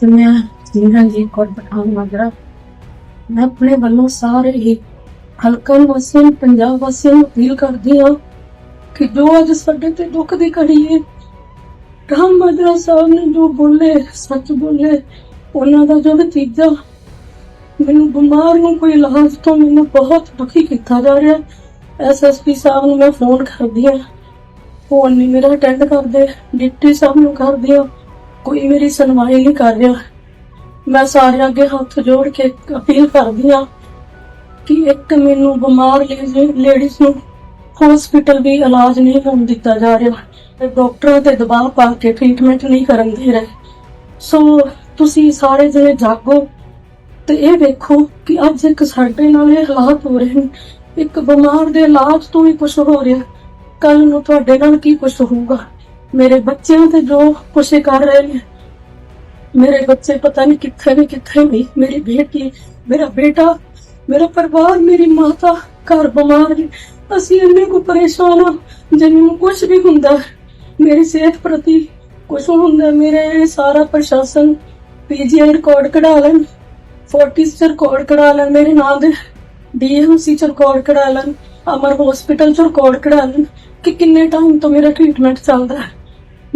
ਤੇ ਮੈਂ ਜੀਣਾ ਜੀ ਕੋਟ ਪਠਾਨ ਮਾਜਰਾ ਮੈਂ ਆਪਣੇ ਵੱਲੋਂ ਸਾਰੇ ਹੀ ਹਲਕਾ ਵਾਸੀਆਂ ਨੂੰ, ਪੰਜਾਬ ਵਾਸੀਆਂ ਨੂੰ ਅਪੀਲ ਕਰਦੀ ਹਾਂ ਕਿ ਜੋ ਅੱਜ ਸਾਡੇ ਤੇ ਦੁੱਖ ਦੀ ਘੜੀ ਹੈ ਰਾਮ ਮਾਜਰਾ ਸਾਹਿਬ ਨੇ ਜੋ ਬੋਲੇ ਸੱਚ ਬੋਲੇ ਉਹਨਾਂ ਦਾ ਜੋ ਨਤੀਜਾ ਮੈਨੂੰ ਬਿਮਾਰ ਨੂੰ ਕੋਈ ਇਲਾਜ ਤੋਂ ਮੈਨੂੰ ਬਹੁਤ ਦੁਖੀ ਕੀਤਾ ਜਾ ਰਿਹਾ ਐਸਐਸਪੀ ਸਾਹਿਬ ਨੂੰ ਮੈਂ ਫੋਨ ਕਰਦੀ ਹਾਂ। ਫੋਨ ਨਹੀਂ ਮੇਰਾ ਅਟੈਂਡ ਕਰਦੇ ਡਿਪਟੀ ਸਾਹਿਬ ਨੂੰ ਕਰਦੀ ਹਾਂ। ਕੋਈ ਮੇਰੀ ਸੁਣਵਾਈ ਨਹੀਂ ਕਰ ਰਿਹਾ। ਮੈਂ ਸਾਰਿਆਂ ਅੱਗੇ ਹੱਥ ਜੋੜ ਕੇ ਅਪੀਲ ਕਰਦੀ ਹਾਂ ਕਿ ਇੱਕ ਮੈਨੂੰ ਬਿਮਾਰ ਲੇਡੀਜ਼ ਨੂੰ ਹਸਪੀਟਲ ਵੀ ਇਲਾਜ ਨਹੀਂ ਹੋਣ ਦਿੱਤਾ ਜਾ ਰਿਹਾ। ਤੇ ਡਾਕਟਰਾਂ ਤੇ ਦਬਾਅ ਪਾ ਕੇ ਟ੍ਰੀਟਮੈਂਟ ਨਹੀਂ ਕਰਨ ਦੇ ਰਹੇ। ਸੋ ਤੁਸੀਂ ਸਾਰੇ ਜਣੇ ਜਾਗੋ ਤੇ ਇਹ ਵੇਖੋ ਕਿ ਅੱਜ ਇੱਕ ਸਾਡੇ ਨਾਲ ਇਹ ਹਾਲਾਤ ਹੋ ਰਹੇ ਨੇ ਇੱਕ ਬਿਮਾਰ ਦੇ ਇਲਾਜ ਤੋਂ ਹੀ ਕੁਝ ਹੋ ਰਿਹਾ। ਕੱਲ ਨੂੰ ਤੁਹਾਡੇ ਨਾਲ ਕੀ ਕੁਝ ਹੋਊਗਾ? ਮੇਰੇ ਬੱਚਿਆਂ ਤੇ ਜੋ ਕੁਛ ਕਰ ਰਹੇ ਨੇ। ਮੇਰੇ ਬੱਚੇ ਪਤਾ ਨਹੀਂ ਕਿੱਥੇ ਨੇ, ਕਿੱਥੇ ਨਹੀਂ। ਮੇਰੀ ਬੇਟੀ, ਮੇਰਾ ਬੇਟਾ, ਮੇਰਾ ਪਰਿਵਾਰ, ਮੇਰੀ ਮਾਤਾ ਘਰ ਬਿਮਾਰ ਨੇ। ਅਸੀਂ ਇੰਨੇ ਕੁ ਪਰੇਸ਼ਾਨ ਹਾਂ ਜਿਵੇਂ ਕੁਝ ਵੀ ਹੁੰਦਾ ਮੇਰੀ ਸਿਹਤ ਪ੍ਰਤੀ ਕੁਝ ਹੁੰਦਾ ਮੇਰੇ ਸਾਰਾ ਪ੍ਰਸ਼ਾਸਨ ਪੀਜੀਆਈ ਰਿਕਾਰਡ ਕਢਾ ਲੈਣ 40 ਚ ਰਿਕਾਰਡ ਕਢਾ ਲੈਣ ਮੇਰੇ ਨਾਂ ਦੇ। ਡੀਐਮਸੀ ਚ ਰਿਕਾਰਡ ਕਢਾ ਲੈਣ, ਅਮਰ ਹਸਪੀਟਲ ਚ ਰਿਕਾਰਡ ਕਢਾ ਲੈਣ ਕਿ ਕਿੰਨੇ ਟਾਈਮ ਤੋਂ ਮੇਰਾ ਟ੍ਰੀਟਮੈਂਟ ਚੱਲਦਾ ਹੈ।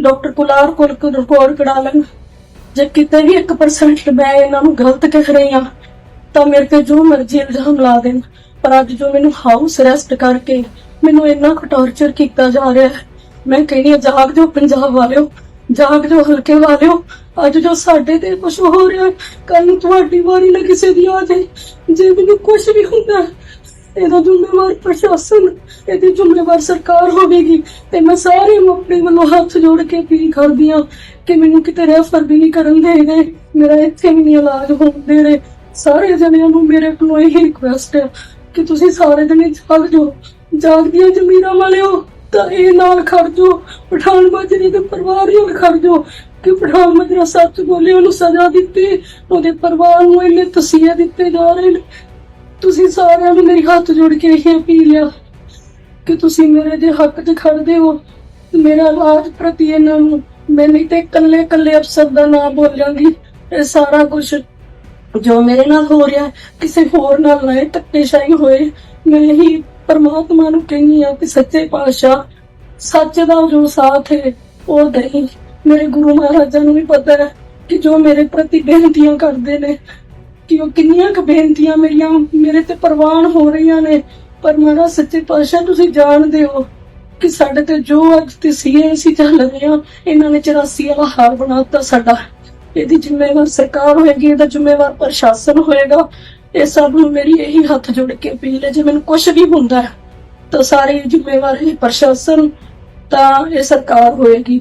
ਡਾਕਟਰ ਕੁਲਾਰ ਕੋਲ ਰਿਕਾਰਡ ਕਢਾ ਲੈਣ। ਜੇ ਕਿਤੇ ਵੀ 1% ਮੈਂ ਇਹਨਾਂ ਨੂੰ ਗਲਤ ਕਹਿ ਰਹੀ ਹਾਂ, ਤਾਂ ਮੇਰੇ ਤੇ ਜੋ ਮਰਜ਼ੀ ਇਲਜ਼ਾਮ ਲਾ ਦੇਣ। ਪਰ ਅੱਜ ਜੋ ਮੈਨੂੰ ਹਾਊਸ ਅਰੈਸਟ ਕਰਕੇ ਮੈਨੂੰ ਇੰਨਾ ਕੁ ਟੌਰਚਰ ਕੀਤਾ ਜਾ ਰਿਹਾ ਹੈ, ਮੈਂ ਕਹਿੰਦੀ ਆ ਜਾਗ ਜੋ ਪੰਜਾਬ ਵਾਲਿਓ, ਜਾਗ ਜੋ ਹਲਕੇ ਵਾਲਿਓ। ਅੱਜ ਜੋ ਸਾਡੇ ਤੇ ਕੁਝ ਹੋ ਰਿਹਾ ਕੱਲ ਨੂੰ ਤੁਹਾਡੀ ਵਾਰੀ ਨਾ ਕਿਸੇ ਦੀ ਆ ਜਾਏ। ਜੇ ਮੈਨੂੰ ਕੁਝ ਵੀ ਹੁੰਦਾ ਇਹਦਾ ਜ਼ਿੰਮੇਵਾਰ ਪ੍ਰਸ਼ਾਸਨ ਇਹਦੀ ਜ਼ਿੰਮੇਵਾਰ ਸਰਕਾਰ ਹੋਵੇਗੀ। ਤੇ ਮੈਂ ਸਾਰੇ ਆਪਣੇ ਵੱਲੋਂ ਹੱਥ ਜੋੜ ਕੇ ਅਪੀਲ ਕਰਦੀ ਹਾਂ ਕਿ ਮੈਨੂੰ ਕਿਤੇ ਰੈਫਰ ਵੀ ਨਹੀਂ ਕਰਨ ਦੇਗੇ ਮੇਰਾ ਇੱਥੇ ਵੀ ਨਹੀਂ ਇਲਾਜ ਹੋਣ ਦੇ ਸਾਰੇ ਜਣਿਆਂ ਨੂੰ ਮੇਰੇ ਕੋਲੋਂ ਇਹ ਰਿਕੁਐਸਟ ਹੈ ਕਿ ਤੁਸੀਂ ਸਾਰੇ ਜਣੇ ਜਾਗ ਜੋ ਜਾਗਦੀਆਂ ਜ਼ਮੀਰਾਂ ਵਾਲਿਓ, ਤਾਂ ਇਹ ਨਾਲ ਖੜ ਜੋ ਪਠਾਨ ਮਾਜਰੀ ਦੇ ਪਰਿਵਾਰ ਨਾਲ ਖੜ ਕਿ ਪਠਾਨ ਮਾਜਰਾ ਸੱਚ ਬੋਲੇ, ਉਹਨੂੰ ਸਜ਼ਾ ਦਿੱਤੀ, ਉਹਦੇ ਪਰਿਵਾਰ ਨੂੰ ਇੰਨੇ ਤਸੀਹੇ ਦਿੱਤੇ ਜਾ ਰਹੇ ਨੇ। ਤੁਸੀਂ ਸਾਰਿਆਂ ਨੂੰ ਮੇਰੀ ਹੱਥ ਜੋੜ ਕੇ ਇਹ ਅਪੀਲ ਆ ਕਿ ਤੁਸੀਂ ਮੇਰੇ ਦੇ ਹੱਕ 'ਚ ਖੜਦੇ ਹੋ ਮੇਰਾ ਇਲਾਜ ਪ੍ਰਤੀ ਇਹਨਾਂ ਨੂੰ ਮੈਂ ਨਹੀਂ ਤੇ ਇਕੱਲੇ ਇਕੱਲੇ ਅਫਸਰ ਦਾ ਨਾਮ ਬੋਲਾਂਗੀ, ਇਹ ਸਾਰਾ ਕੁਝ ਜੋ ਮੇਰੇ ਨਾਲ ਹੋ ਰਿਹਾ, ਕਿਸੇ ਹੋਰ ਨਾਲ ਨਾ ਧੱਕੇਸ਼ਾਹੀ ਹੋਏ। ਮੈਂ ਹੀ ਪਰਮਾਤਮਾ ਨੂੰ ਕਹਿੰਦੀ ਆ ਕਿ ਸੱਚੇ ਪਾਤਸ਼ਾਹ, ਸੱਚ ਦਾ ਜੋ ਸਾਥ ਹੈ, ਉਹ ਨਹੀਂ ਮੇਰੇ ਗੁਰੂ ਮਹਾਰਾਜਾਂ ਨੂੰ ਵੀ ਪਤਾ ਹੈ ਕਿ ਜੋ ਮੇਰੇ ਪ੍ਰਤੀ ਬੇਨਤੀਆਂ ਕਰਦੇ ਨੇ ਕਿ ਉਹ ਕਿੰਨੀਆਂ ਕੁ ਬੇਨਤੀਆਂ ਮੇਰੀਆਂ, ਮੇਰੇ ਤੇ ਪ੍ਰਵਾਨ ਹੋ ਰਹੀਆਂ ਨੇ। ਪਰ ਮੇਰਾ ਸੱਚੇ ਪਾਤਸ਼ਾਹ, ਤੁਸੀਂ ਜਾਣਦੇ ਹੋ ਕਿ ਸਾਡੇ ਤੇ ਜੋ ਅੱਜ ਤੇ ਸੀਐਸੀ ਚੱਲ ਰਹੇ ਆ ਇਹਨਾਂ ਨੇ 84 ਵਾਲਾ ਹਾਲ ਬਣਾਤਾ ਸਾਡਾ। ਇਹਦੀ ਜ਼ਿੰਮੇਵਾਰ ਸਰਕਾਰ ਹੋਏਗੀ, ਇਹਦਾ ਜ਼ਿੰਮੇਵਾਰ ਪ੍ਰਸ਼ਾਸਨ ਹੋਏਗਾ। ਇਹ ਸਭ ਨੂੰ ਮੇਰੀ ਇਹੀ ਹੱਥ ਜੋੜ ਕੇ ਅਪੀਲ ਹੈ, ਜੇ ਮੈਨੂੰ ਕੁਝ ਵੀ ਹੁੰਦਾ ਤਾਂ ਸਾਰੇ ਜ਼ਿੰਮੇਵਾਰ ਇਹ ਪ੍ਰਸ਼ਾਸਨ, ਤਾਂ ਇਹ ਸਰਕਾਰ ਹੋਏਗੀ।